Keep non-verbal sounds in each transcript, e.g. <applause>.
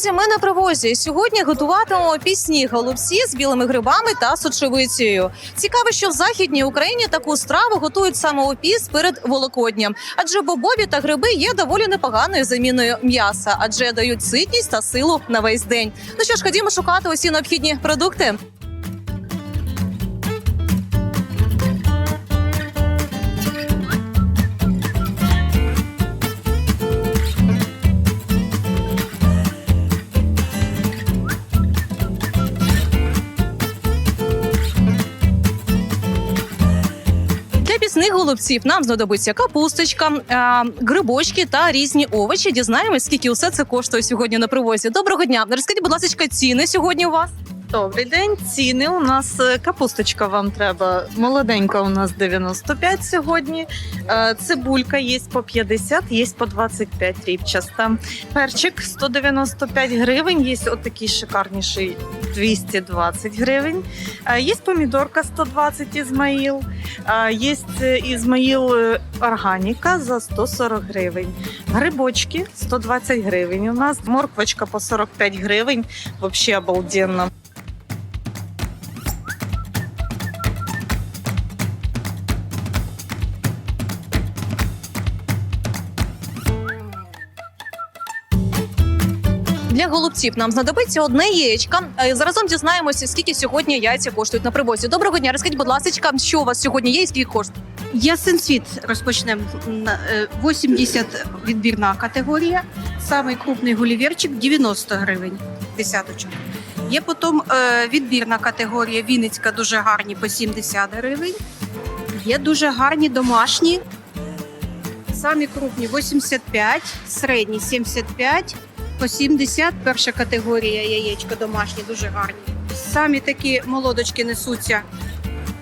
Друзі! Ми на привозі. Сьогодні готуватимемо пісні голубці з білими грибами та сочевицею. Цікаво, що в західній Україні таку страву готують саме у піс перед Волокодням, адже бобові та гриби є доволі непоганою заміною м'яса, адже дають ситність та силу на весь день. Ну що ж, ходімо шукати усі необхідні продукти. Голубців нам знадобиться капусточка, грибочки та різні овочі. Дізнаємось, скільки усе це коштує сьогодні на привозі. Доброго дня! Розкажіть, будь ласка, ціни сьогодні у вас. Добрий день. Ціни у нас е, капусточка вам треба. Молоденька у нас 95 сьогодні. Е, Цибулька є по 50, є по 25 ріпчаста. Перчик 195 гривень. Є отакий шикарніший 220 гривень. Е, Є помідорка 120 Ізмаїл. Є Ізмаїл органіка за 140 гривень. Грибочки 120 гривень. У нас морквочка по 45 гривень. Вообще обалденно. Голубців нам знадобиться одне яєчко. Е, Заразом дізнаємося, скільки сьогодні яйця коштують на привозі. Доброго дня, розкажіть, будь ласка, що у вас сьогодні є і скільки коштує? Ясенсвіт розпочнемо. Е, 80 відбірна категорія. Самий крупний гуліверчик 90 гривень. Десяточок. Є потім е, відбірна категорія Вінницька, дуже гарні по 70 гривень. Є дуже гарні домашні. Самі крупні 85, середні 75, по 70 перша категорія яєчко домашні, дуже гарні. Самі такі молодочки несуться,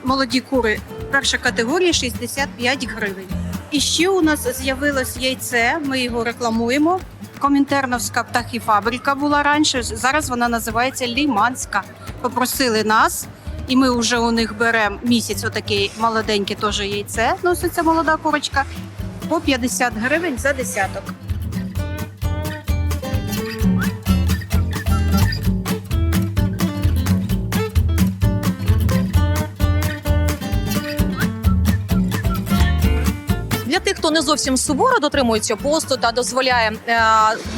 молоді кури Перша категорія 65 гривень. І ще у нас з'явилось яйце. Ми його рекламуємо. Комінтерновська птахіфабрика була раніше. Зараз вона називається Ліманська. Попросили нас, і ми вже у них беремо місяць. Отаке молоденьке теж яйце. Носиться молода курочка. По 50 гривень за десяток. Хто не зовсім суворо дотримується посту та дозволяє е,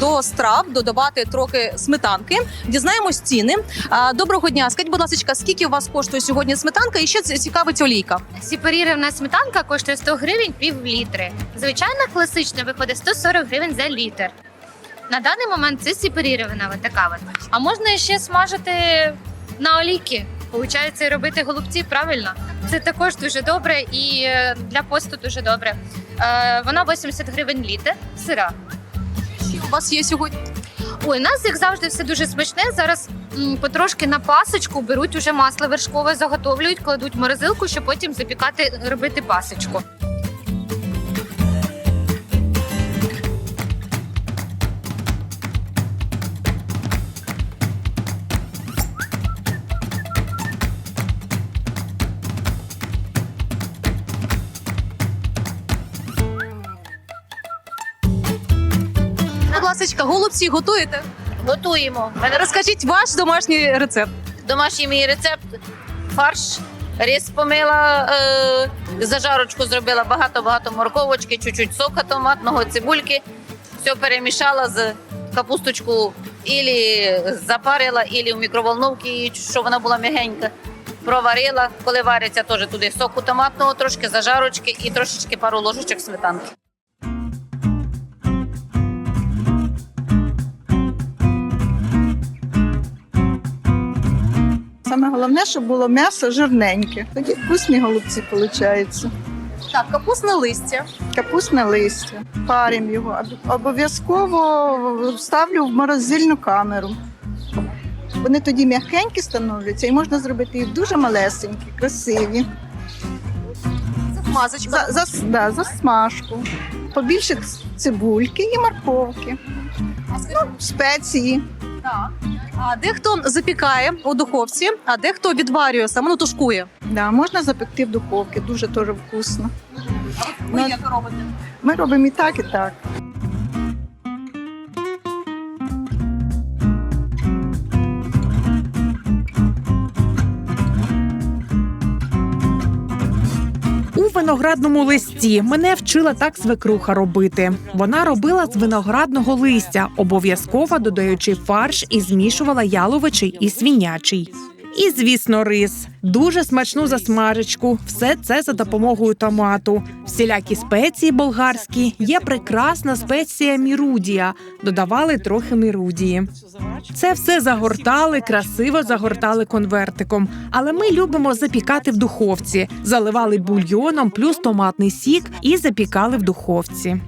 до страв додавати трохи сметанки. Дізнаємось ціни. Е, доброго дня. Скажіть, будь ласка, скільки у вас коштує сьогодні сметанка? І ще цікавить олійка. Сіперірівна сметанка коштує 100 гривень пів літри. Звичайна класична виходить 140 гривень за літр. На даний момент це сіперірівна така от. А можна ще смажити на олійки. Получається, робити голубці правильно. Це також дуже добре і е, для посту дуже добре. Е, вона 80 гривень літр, сира. Що у вас є сьогодні? Ой, у нас як завжди все дуже смачне. Зараз м, потрошки на пасочку беруть уже масло вершкове, заготовлюють, кладуть в морозилку, щоб потім запікати, робити пасочку. Будь голубці готуєте? Готуємо. Розкажіть ваш домашній рецепт. Домашній мій рецепт. Фарш. Рис помила, е, зажарочку зробила багато-багато морковочки, чуть-чуть сока томатного, цибульки. Все перемішала з капусточку, ілі запарила, ілі в мікроволновці, щоб вона була м'ягенька. Проварила, коли вариться, теж туди соку томатного, трошки зажарочки і трошечки пару ложечок сметанки. Саме головне, щоб було м'ясо жирненьке. Такі вкусні голубці виходять. Так, капустне листя. Капустне листя. Паримо його. Обов'язково ставлю в морозильну камеру. Вони тоді м'якенькі становляться і можна зробити їх дуже малесенькі, красиві. Мазочка. За, за, да, за смажку. Побільше цибульки і морковки. Ну, спеції. Так. А дехто запікає у духовці, а дехто відварює саме ну, тушкує. Да, можна запекти в духовці, дуже теж вкусно. Ви Ну, як робите? Ми робимо і так, і так. Виноградному листі. Мене вчила так свекруха робити. Вона робила з виноградного листя, обов'язково додаючи фарш і змішувала яловичий і свинячий. І, звісно, рис. Дуже смачну засмажечку. Все це за допомогою томату. Всілякі спеції болгарські. Є прекрасна спеція мірудія. Додавали трохи мірудії. Це все загортали, красиво загортали конвертиком. Але ми любимо запікати в духовці. Заливали бульйоном плюс томатний сік і запікали в духовці.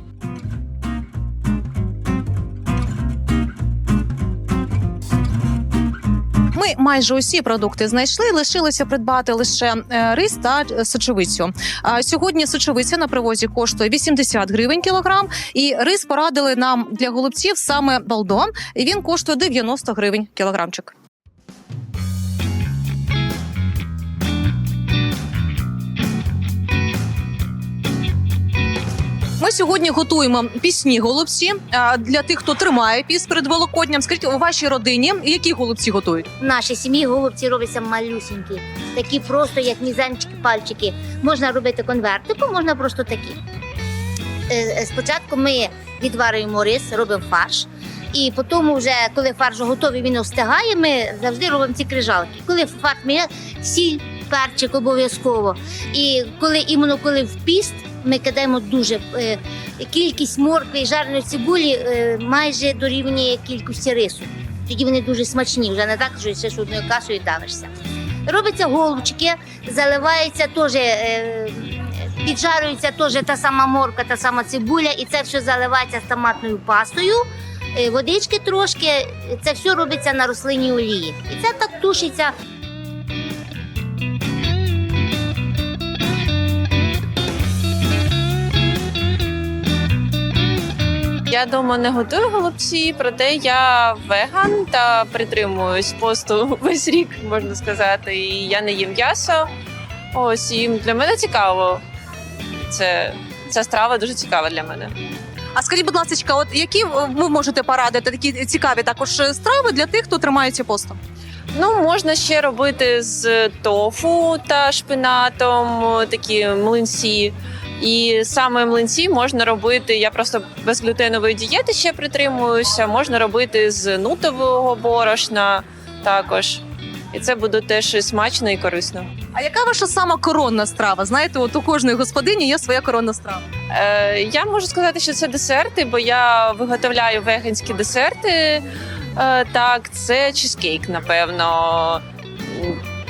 Майже усі продукти знайшли. Лишилося придбати лише е, рис та е, сочевицю. Сьогодні сочевиця на привозі коштує 80 гривень кілограм, і рис порадили нам для голубців саме балдон. І він коштує 90 гривень кілограмчик. Ми сьогодні готуємо пісні голубці для тих, хто тримає піс перед Великодням. Скажіть, у вашій родині які голубці готують? В нашій сім'ї голубці робляться малюсінькі, такі просто як мізанчики, пальчики. Можна робити конвертиком, можна просто такі. Е, е, Спочатку ми відварюємо рис, робимо фарш. І потім, вже коли фарш готовий, він остигає, ми завжди робимо ці крижалки. Коли фарш ми сіль, перчик обов'язково. І коли іменно коли в піст, ми кидаємо дуже е, кількість моркви і жареної цибулі е, майже дорівнює кількості рису. Тоді вони дуже смачні, вже не так, що ще ж одною кашею давишся. Робиться голубчики, заливається теж, е, піджарюється теж та сама морка, та сама цибуля, і це все заливається з томатною пастою. Водички трошки, це все робиться на рослинній олії. І це так тушиться Я дома не готую голубці, проте я веган та притримуюсь посту <laughs> весь рік, можна сказати. І я не їм м'ясо. Ось і для мене цікаво. Це ця страва дуже цікава для мене. А скажіть, будь ласка, от які ви можете порадити такі цікаві також страви для тих, хто тримається постом? Ну, можна ще робити з тофу та шпинатом такі млинці. І саме млинці можна робити. Я просто безглютенової дієти ще притримуюся. Можна робити з нутового борошна також. І це буде теж смачно і корисно. А яка ваша сама коронна страва? Знаєте, от у кожної господині є своя коронна страва. Е, я можу сказати, що це десерти, бо я виготовляю веганські десерти. Е, так, це чизкейк, напевно,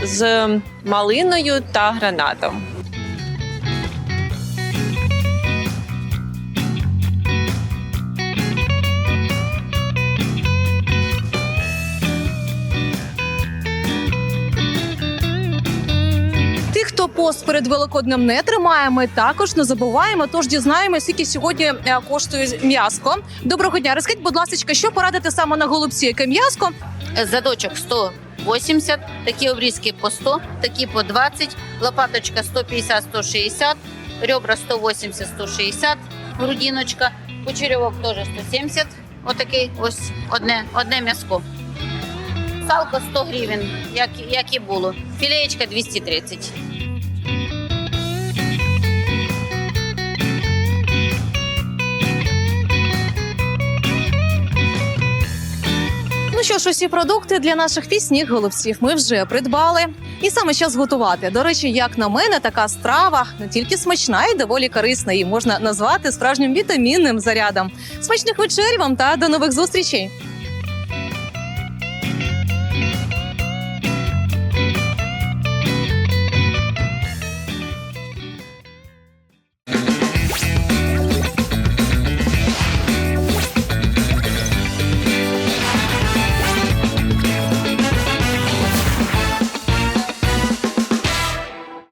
з малиною та гранатом. Пост перед Великоднем не тримає, ми також не забуваємо. Тож дізнаємося, скільки сьогодні е, коштує м'яско. Доброго дня. Розкажіть, будь ласка, що порадити саме на голубці? Яке м'яско? Задочок 180, такі обрізки по 100, такі по 20, лопаточка 150-160, ребра 180-160, грудиночка, кучерьовок теж 170, отакий ось одне, одне м'яско. Салко 100 гривень, як, як і було. Філеєчка 230. Ну що ж, усі продукти для наших пісних голубців ми вже придбали. І саме час готувати. До речі, як на мене, така страва не тільки смачна і доволі корисна. Її можна назвати справжнім вітамінним зарядом. Смачних вечерів вам та до нових зустрічей!